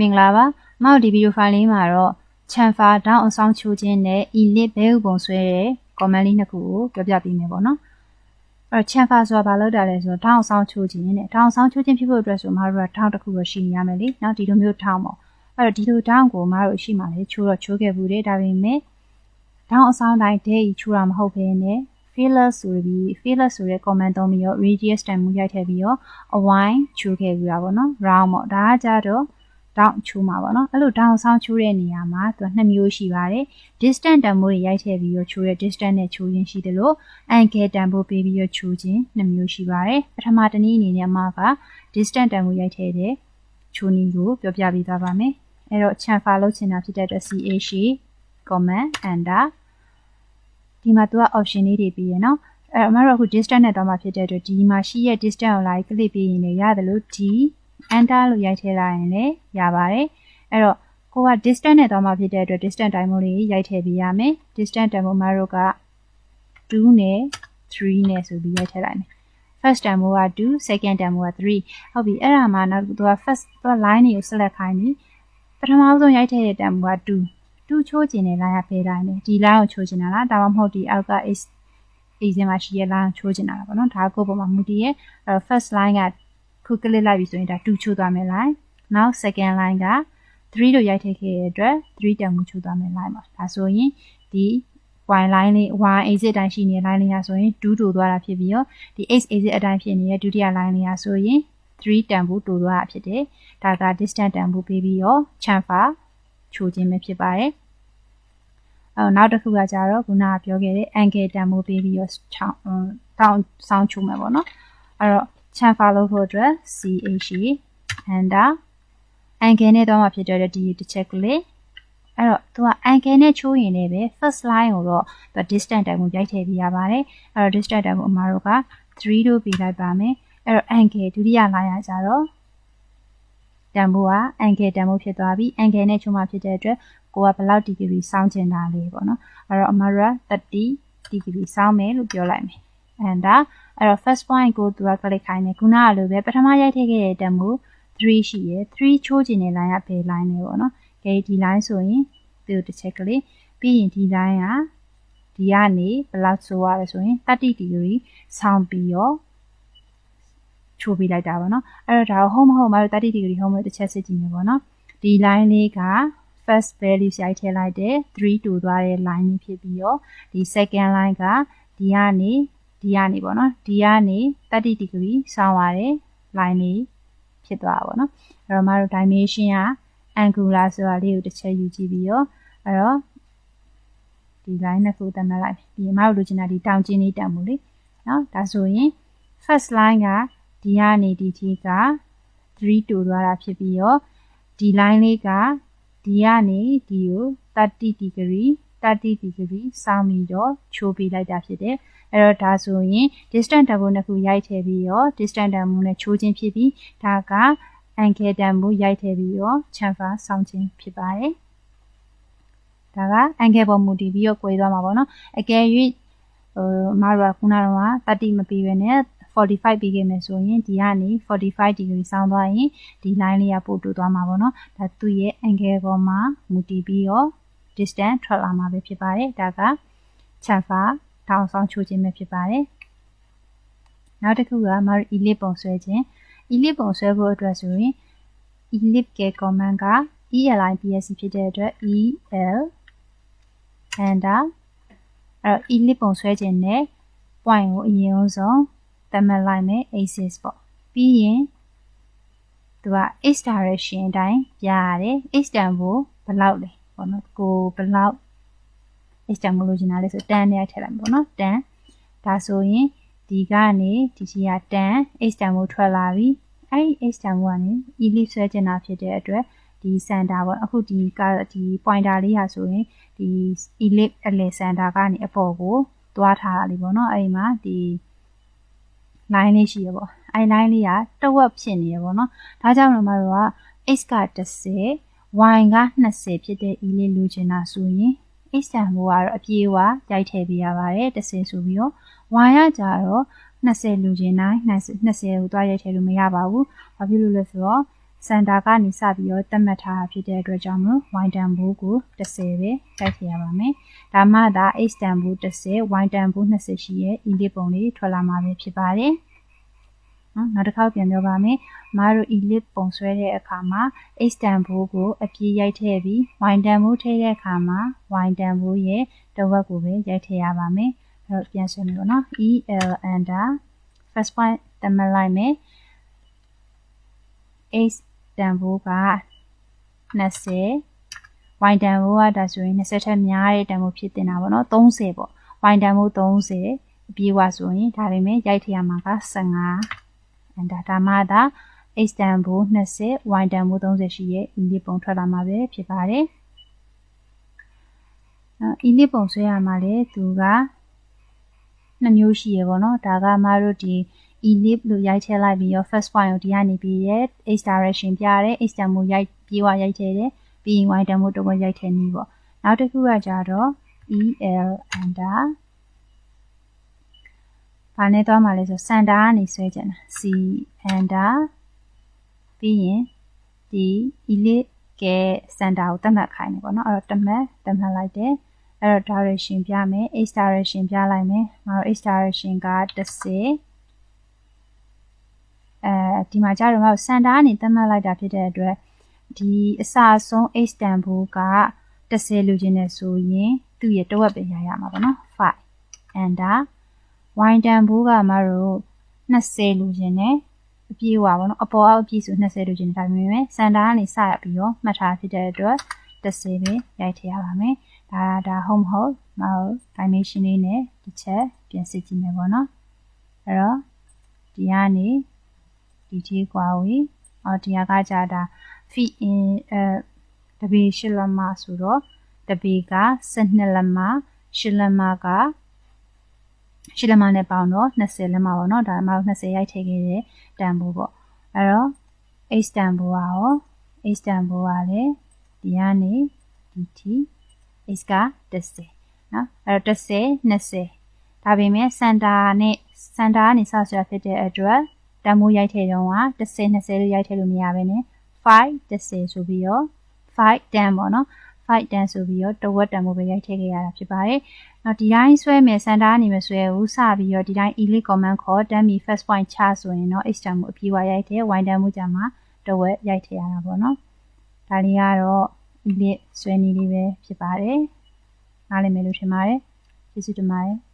မင်္ဂလာပါမောက်ဒီဗီဒီယိုဖိုင်လေးမှာတော့ချန်ဖာဒေါင်းအဆောင်ချိုးခြင်းနဲ့ elite ဘဲဥပုံဆွဲတဲ့ comment လေးနှစ်ခုကိုပြောပြပေးမယ်ပေါ့နော်အဲ့ချန်ဖာဆိုတာဘာလို့တာလဲဆိုတော့ဒေါင်းအဆောင်ချိုးခြင်းနဲ့ဒေါင်းအဆောင်ချိုးခြင်းဖြစ်ဖို့အတွက်ဆိုမတို့ကထောင်းတစ်ခုပဲရှိနေရမယ်လေနော်ဒီလိုမျိုးထောင်းပေါ့အဲ့တော့ဒီလိုဒေါင်းကိုမတို့ရှိမှလေချိုးတော့ချိုးခဲ့ဘူးလေဒါပေမဲ့ဒေါင်းအဆောင်တိုင်းဒဲကြီးချိုးတာမဟုတ်ဘဲနဲ့ fearless ဆိုပြီး fearless ဆိုတဲ့ comment သုံးပြီးတော့ radius တန်မှုရိုက်ထည့်ပြီးတော့အဝိုင်းချိုးခဲ့ပြီးတာပေါ့နော် round ပေါ့ဒါကကြတော့ တောင်းချိုးမှာပေါ့နော်အဲ့လိုတောင်းဆောင်ချိုးတဲ့နေရာမှာသူကနှစ်မျိုးရှိပါတယ် distance တန်ဖိုးတွေရိုက်ထည့်ပြီးတော့ချိုးတဲ့ distance နဲ့ချိုးခြင်းရှိတယ်လို့ angle တန်ဖိုးပေးပြီးတော့ချိုးခြင်းနှစ်မျိုးရှိပါတယ်ပထမတနည်းအနေနဲ့မှာက distance တန်ဖိုးရိုက်ထည့်တဲ့ချိုးနည်းကိုပြောပြပေးသွားပါမယ်အဲ့တော့ chamfer လုပ်ချင်တာဖြစ်တဲ့အတွက် CA ရှိ comment enter ဒီမှာသူက option လေးတွေပြီးရနော်အဲအမတို့အခု distance နဲ့တော့မှဖြစ်တဲ့အတွက်ဒီမှာရှိရဲ့ distance ကိုလိုက် click ပြီးရင်လည်းရတယ်လို့ဒီ enter လို့ရိုက်ထည့်လိုက်ရင်လည်းရပါတယ်အဲ့တော့ကိုက distance နဲ့တော့မှဖြစ်တဲ့အတွက် distance တိုင်းမို့လေးရိုက်ထည့်ပေးရမယ် distance တန်မို့မတို့က2နဲ့3နဲ့ဆိုပြီးရိုက်ထည့်လိုက်မယ် first တန်မို့က2 second တန်မို့က3ဟုတ်ပြီအဲ့ဒါမှနောက်သူက first သူက line တွေကို select ခိုင်းပြီပထမဆုံးရိုက်ထည့်တဲ့တန်မို့က2 2ချိုးကျင်တဲ့ line ကဖယ်တိုင်းတယ်ဒီ line ကိုချိုးကျင်တာလားဒါမှမဟုတ်ဒီအောက်က is အေးစင်မှာရှိရဲ့ line ကိုချိုးကျင်တာလားပေါ့နော်ဒါကိုပုံမှာမူတည်ရဲ့အဲ first line က ခုကလစ်လိုက်ပြီဆိုရင်ဒါ2ချိုးသွားမယ် line နောက် second line က3လို့ရိုက်ထည့်ခဲ့တဲ့အတွက်3တန်မှုချိုးသွားမယ် line ပါဒါဆိုရင်ဒီ y line လေး y exit အတိုင်းရှိနေတဲ့ line လေးကဆိုရင်2တိုးသွားတာဖြစ်ပြီးတော့ဒီ x exit အတိုင်းဖြစ်နေတဲ့ဒုတိယ line လေးကဆိုရင်3တန်ဖို့တိုးသွားတာဖြစ်တယ်ဒါက distance တန်ဖို့ပေးပြီးတော့ chamfer ချိုးခြင်းပဲဖြစ်ပါတယ်အဲနောက်တစ်ခုကကြတော့ခုနကပြောခဲ့တဲ့ angle တန်ဖိုးပေးပြီးတော့ချောင်းတောင်းဆောင်းချိုးမယ်ပေါ့နော်အဲ့တော့ chamfer လုပ်ဖို့အတွက် CH enter angle နဲ့တော့မှဖြစ်တဲ့ဒီတစ်ချက်ကလေးအဲ့တော့သူက angle နဲ့ချိုးရင်လည်းပဲ first line ကိုတော့သူ distance တိုင်ကိုရိုက်ထည့်ပေးရပါတယ်အဲ့တော့ distance တိုင်ကိုအမှားတို့က3လို့ပေးလိုက်ပါမယ်အဲ့တော့ angle ဒုတိယ line ရကြတော့တန်ဖိုးက angle တန်ဖိုးဖြစ်သွားပြီ angle နဲ့ချိုးမှဖြစ်တဲ့အတွက်ကိုကဘယ်လောက် degree စောင်းချင်တာလေးပေါ့နော်အဲ့တော့အမှားရ30 degree စောင်းမယ်လို့ပြောလိုက်မယ် and အဲ့တော့ first point ကိုသူက click ခိုင်းတယ်ခုနကလိုပဲပထမရိုက်ထည့်ခဲ့တဲ့တန်ဖိုး3ရှိရယ်3ချိုးချင်တဲ့ line ကဘယ် line လဲပေါ့နော်ကဲဒီ line ဆိုရင်သူတစ်ချက်ကလေးပြီးရင်ဒီ line ကဒီကနေဘယ်လောက်ဆိုရလဲဆိုရင်30 degree ဆောင်းပြီးတော့ချိုးပေးလိုက်တာပေါ့နော်အဲ့တော့ဒါကို home မဟုတ်မလို့30 degree home လို့တစ်ချက်စစ်ကြည့်မယ်ပေါ့နော်ဒီ line လေးက first value ရိုက်ထည့်လိုက်တဲ့3တူသွားတဲ့ line လေးဖြစ်ပြီးတော့ဒီ second line ကဒီကနေ ဒီကနေပေါ့နော်ဒီကနေ30 degree ဆောင်းရတဲ့ line လေးဖြစ်သွားတာပေါ့နော်အဲ့တော့မတို့ dimension က angular ဆိုတာလေးကိုတစ်ချက်ယူကြည့်ပြီးတော့အဲ့တော့ဒီ line နှစ်ခုသတ်မှတ်လိုက်ပြီးရင်မတို့လိုချင်တာဒီတောင်ကျင်းလေးတက်မှုလေနော်ဒါဆိုရင် first line ကဒီကနေဒီထိက3တူသွားတာဖြစ်ပြီးတော့ဒီ line လေးကဒီကနေဒီကို30 degree 30 degree စောင်းပြီးတော့ချိုးပေးလိုက်တာဖြစ်တယ်အဲ့တော့ဒါဆိုရင် distance တန်ဖိုးနှစ်ခုရိုက်ထည့်ပြီးတော့ distance တန်ဖိုးနဲ့ချိုးခြင်းဖြစ်ပြီးဒါက angle တန်ဖိုးရိုက်ထည့်ပြီးတော့ chamfer စောင်းခြင်းဖြစ်ပါတယ်ဒါက angle ပေါ်မူတည်ပြီးတော့꿰သွားမှာပေါ့နော်အကယ်၍ဟိုမတို့ကခုနကတော့30မပြီးပဲနဲ့45ပြီးခဲ့မယ်ဆိုရင်ဒီကနေ45 degree ဆောင်းသွားရင်ဒီ line လေးကပို့တူသွားမှာပေါ့နော်ဒါသူ့ရဲ့ angle ပေါ်မှာမူတည်ပြီးတော့ distance ထွက်လာမှာပဲဖြစ်ပါတယ်ဒါက chamfer ထောင်ဆောင်ချိုးခြင်းပဲဖြစ်ပါတယ်နောက်တစ်ခုကမတို့ elip ပုံဆွဲခြင်း elip ပုံဆွဲဖို့အတွက်ဆိုရင် elip က command က elipsc ဖြစ်တဲ့အတွက် el enter အဲ့တော့ elip ပုံဆွဲခြင်းနဲ့ point ကိုအရင်ဆုံးသတ်မှတ်လိုက်မယ် axis ပေါ့ပြီးရင်သူက x direction အတိုင်းပြရတယ် x တန်ဖို့ဘယ်လောက်လဲ ပေါ့နော်ကိုဘယ်လောက် x တန်ဖို့လိုချင်တာလဲဆိုတန်နဲ့ထည့်လိုက်ပေါ့နော်တန်ဒါဆိုရင်ဒီကနေဒီစီကတန် x တန်ဖို့ထွက်လာပြီအဲ့ဒီ x တန်ဖို့ကနေ ellipse ဆွဲချင်တာဖြစ်တဲ့အတွက်ဒီ center ပေါ့အခုဒီကဒီ pointer လေးဟာဆိုရင်ဒီ ellipse အလယ် center ကနေအပေါ်ကိုသွားထားတာလေးပေါ့နော်အဲ့ဒီမှာဒီ line လေးရှိရပေါ့အဲ့ line လေးကတဝက်ဖြစ်နေရပေါ့နော်ဒါကြောင့်လို့မတို့က x က30 y က20ဖြစ်တဲ့ e လေးလိုချင်တာဆိုရင် x တန်ဖိုးကတော့အပြေးဝရိုက်ထည့်ပေးရပါတယ်30ဆိုပြီးတော့ y ကကြတော့20လူချင်းတိုင်း20ကိုသွားရိုက်ထည့်လို့မရပါဘူး။ဘာဖြစ်လို့လဲဆိုတော့စန်တာကနေစပြီးတော့သတ်မှတ်ထားတာဖြစ်တဲ့အတွက်ကြောင့်မို့ y တန်ဖိုးကို30ပဲတိုက်ထည့်ရပါမယ်။ဒါမှသာ h တန်ဖိုး30 y တန်ဖိုး20ရှိရဲ့ e လေးပုံလေးထွက်လာမှာပဲဖြစ်ပါတယ်။ နော်နောက်တစ်ခေါက်ပြန်ပြောပါမယ်။မတို့ e လေးပုံဆွဲတဲ့အခါမှာ h တန်ဖိုးကိုအပြည့်ရိုက်ထည့်ပြီး y တန်ဖိုးထည့်တဲ့အခါမှာ y တန်ဖိုးရဲ့တဝက်ကိုပဲရိုက်ထည့်ရပါမယ်။အဲ့တော့ပြန်ဆွဲမယ်ပေါ့နော်။ e l under first point သတ်မှတ်လိုက်မယ်။ h တန်ဖိုးက20 y တန်ဖိုးကဒါဆိုရင်20ထက်များတဲ့တန်ဖိုးဖြစ်တင်တာပေါ့နော်30ပေါ့ y တန်ဖိုး30အပြေးဝဆိုရင်ဒါပေမဲ့ရိုက်ထရမှာက15 အဲဒါဒါမှသာ h တန်ဖိုး20 y တန်ဖိုး30ရှိရဲ့ e လေးပုံထွက်လာမှာပဲဖြစ်ပါတယ်အဲ e လေးပုံဆွဲရမှာလေသူကနှစ်မျိုးရှိရပေါ့နော်ဒါကမတို့ဒီ elip လို့ရိုက်ထည့်လိုက်ပြီးတော့ first point ကိုဒီကနေပြီးရဲ့ h direction ပြရတယ် h တန်မို့ရိုက်ပြေးဝရိုက်ထည့်တယ်ပြီးရင် y တန်မို့တော့ရိုက်ထည့်နည်းပေါ့နောက်တစ်ခုကကြတော့ el under ဘာနဲ့သွားမှာလဲဆို center ကနေဆွဲကြတာ c under ပြီးရင်ဒီ elip က center ကိုတတ်မှတ်ခိုင်းတယ်ပေါ့နော်အဲ့တော့တတ်မှတ်တတ်မှတ်လိုက်တယ်အဲ့တော့ direction ပြမယ် h direction ပြလိုက်မယ်ငါတို့ h direction က30အဲဒီမှာကြတော့ငါတို့စန်တာကနေသတ်မှတ်လိုက်တာဖြစ်တဲ့အတွက်ဒီအစအဆုံး h တန်ဖိုးက30လူချင်းနဲ့ဆိုရင်သူ့ရဲ့တဝက်ပဲရရမှာပေါ့နော်5 enter y တန်ဖိုးကမတို့20လူချင်းနဲ့အပြည့်ဝပါပေါ့နော်အပေါ်အောက်အပြည့်ဆို20လူချင်းဒါပေမဲ့စန်တာကနေစရပြီးတော့မှတ်ထားဖြစ်တဲ့အတွက်30ပဲရိုက်ထည့်ရပါမယ်ဒါဒါ home ဟုတ်မဟုတ် dimension လေးနဲ့တစ်ချက်ပြင်စစ်ကြည့်မယ်ပေါ့နော်အဲ့တော့ဒီကနေဒီကြီးกว่าဝေအော်ဒီကကြတာ feet in အဲတပေရှစ်လက်မဆိုတော့တပေက12လက်မရှစ်လက်မက ရှစ်လက်မနဲ့ပေါင်းတော့20လက်မပေါ့နော်ဒါမှမဟုတ်20ရိုက်ထည့်ခဲ့တဲ့တန်ဖိုးပေါ့အဲ့တော့ h တန်ဖိုးကရော h တန်ဖိုးကလည်းဒီကနေဒီထိ h က30နော်အဲ့တော့30 20ဒါပေမဲ့စန်တာနဲ့စန်တာကနေစဆွဲဖြစ်တဲ့အတွက်တန်မိုးရိုက်ထည့်တော့က30 20လို့ရိုက်ထည့်လို့မရဘဲနဲ့5 10ဆိုပြီးတော့5 10ပေါ့နော်5 10ဆိုပြီးတော့တဝက်တန်မိုးပဲရိုက်ထည့်ခဲ့ရတာဖြစ်ပါတယ်။ နောက်ဒီတိုင်းဆွဲမယ်စန်တာအနေမဆွဲဘူးစပြီးတော့ဒီတိုင်း elite command ခေါ် dummy first point ချဆိုရင်တော့ h တန်မိုးအပြေးဝရိုက်ထည့် y တန်မိုးကြမှာတဝက်ရိုက်ထည့်ရတာပေါ့နော်။ဒါလေးကတော့ elite ဆွဲနည်းလေးပဲဖြစ်ပါတယ်။နားလည်မယ်လို့ထင်ပါတယ်။ကျေးဇူးတင်ပါတယ်။